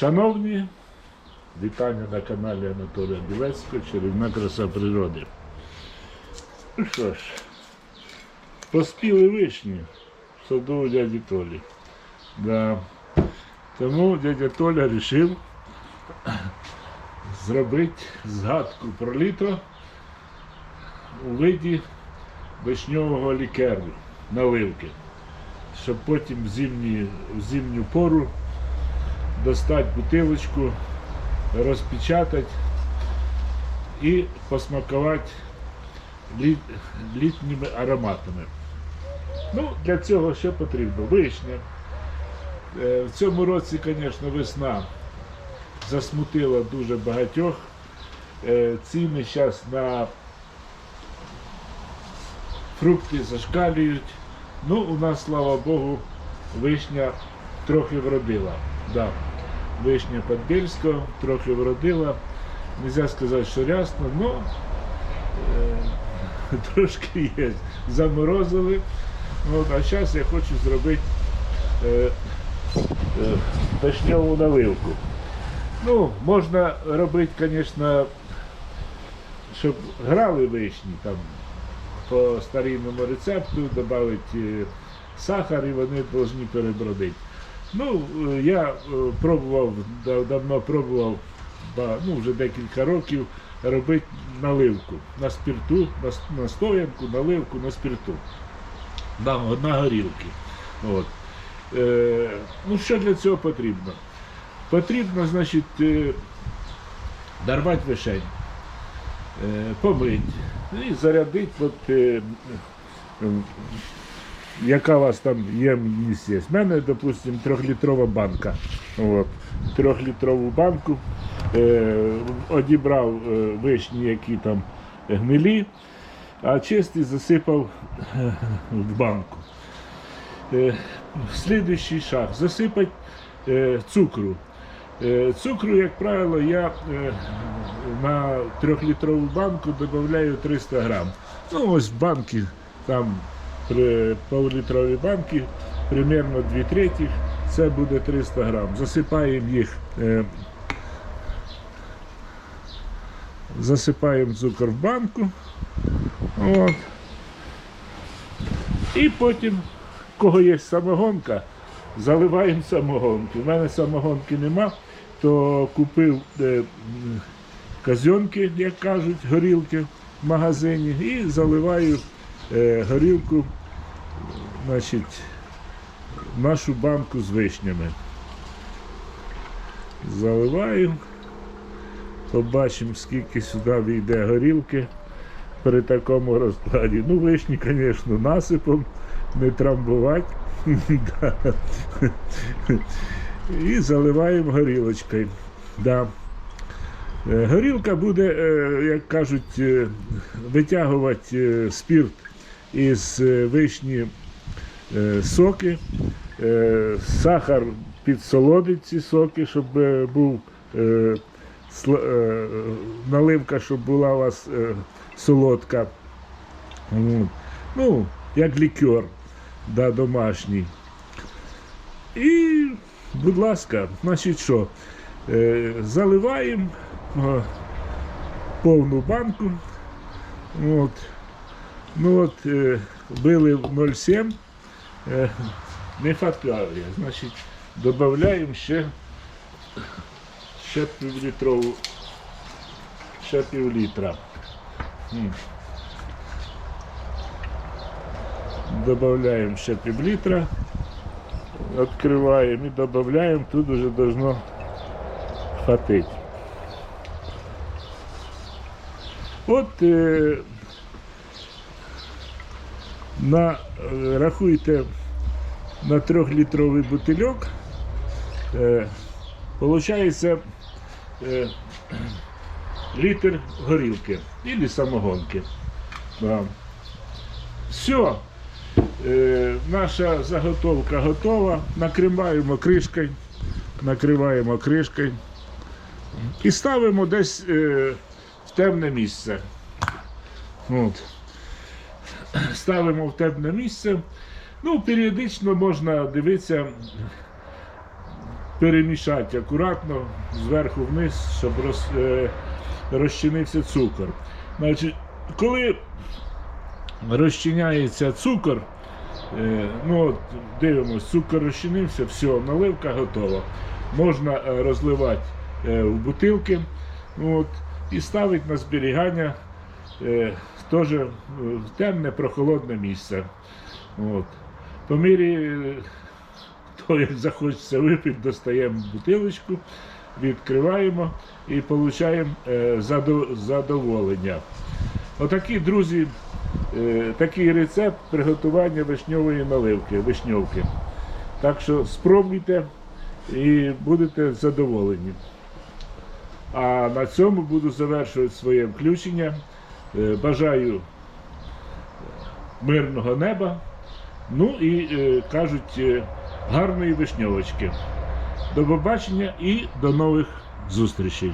Шановні, вітання на каналі Анатолія Білецького, чарівна краса природи. Ну що ж, поспіли вишні в саду у дяді Толі. Да. Тому дядя Толя вирішив зробити згадку про літо у виді вишньового лікеру, наливки, щоб потім в, зимню пору достати бутилочку, розпечатати і посмакувати літ, літніми ароматами. Ну, для цього що потрібно? Вишня. Е, В цьому році, звісно, весна засмутила дуже багатьох. Е, Ціни зараз на фрукти зашкалюють. Ну, у нас, слава Богу, вишня трохи вродила. Да. Вишня Подбільського трохи вродила. Нельзя сказати, що рясно, але е, трошки є. Заморозили. От, а зараз я хочу зробити е, е, вишньову наливку. Ну, можна робити, звісно, щоб грали вишні там по старинному рецепту, додати сахар і вони повинні перебродити. Ну, е, я е, пробував, давно пробував, ну, вже декілька років робити наливку на спирту, на, стоянку, наливку на спирту. Да, на горілки. От. Е, ну, що для цього потрібно? Потрібно, значить, е, дарвати вишень, е, помить і зарядити, от, е, яка у вас там ємність є. У мене, допустимо, трьохлітрова банка. От. Трьохлітрову банку е, одібрав е, вишні, які там гнилі, а чисті засипав е, в банку. Е, Слідуючий шаг засипати е, цукру. Е, Цукру, як правило, я е, на трьохлітрову банку додаю 300 грам. Ну, ось банки, там при півлітровій банки, примерно 2 третіх, це буде 300 грам. Засипаємо їх, е, засипаємо цукор в банку. От. І потім, кого є самогонка, заливаємо самогонку. У мене самогонки нема, то купив е, казьонки, як кажуть, горілки в магазині, і заливаю е, горілку, значить, нашу банку з вишнями. Заливаю. Побачимо, скільки сюди війде горілки при такому розкладі. Ну, вишні, звісно, насипом, не трамбувати. І заливаємо горілочкою. Да. Е, Горілка буде, е, як кажуть, е, витягувати спирт із вишні соки, Е, сахар підсолодить ці соки, щоб е, був е, е, наливка, щоб була у вас е, солодка. Ну, як лікер да, домашній. І, будь ласка, значить що, е, заливаємо е, повну банку. От. Ну от, е, били в 0,7, е, не фаткає. Значить, додаємо ще, ще півлітрову, ще. М. Добавляємо ще півлітра, відкриваємо і додаємо, тут вже должно хватить. От е, на, е, рахуйте на трьохлітровий бутильок, е, е, літр горілки або самогонки. Да. Все. Е, наша заготовка готова. Накриваємо кришкою, накриваємо кришкою і ставимо десь е, в темне місце. От. Ставимо в темне місце. Ну, періодично можна дивитися, перемішати акуратно зверху вниз, щоб роз, е, розчинився цукор. Значить, коли розчиняється цукор, е, ну от дивимось, цукор розчинився, все, наливка готова. Можна е, розливати е, в бутилки от, і ставити на зберігання е, теж е, в темне прохолодне місце. От. По мірі е, то, як захочеться випити, достаємо бутилочку, відкриваємо і отримуємо задоволення. Отакі, друзі, е, такий рецепт приготування вишньової наливки, вишньовки. Так що спробуйте і будете задоволені. А на цьому буду завершувати своє включення. Е, Бажаю мирного неба. Ну і е, кажуть, е, гарної вишньовочки. До побачення і до нових зустрічей.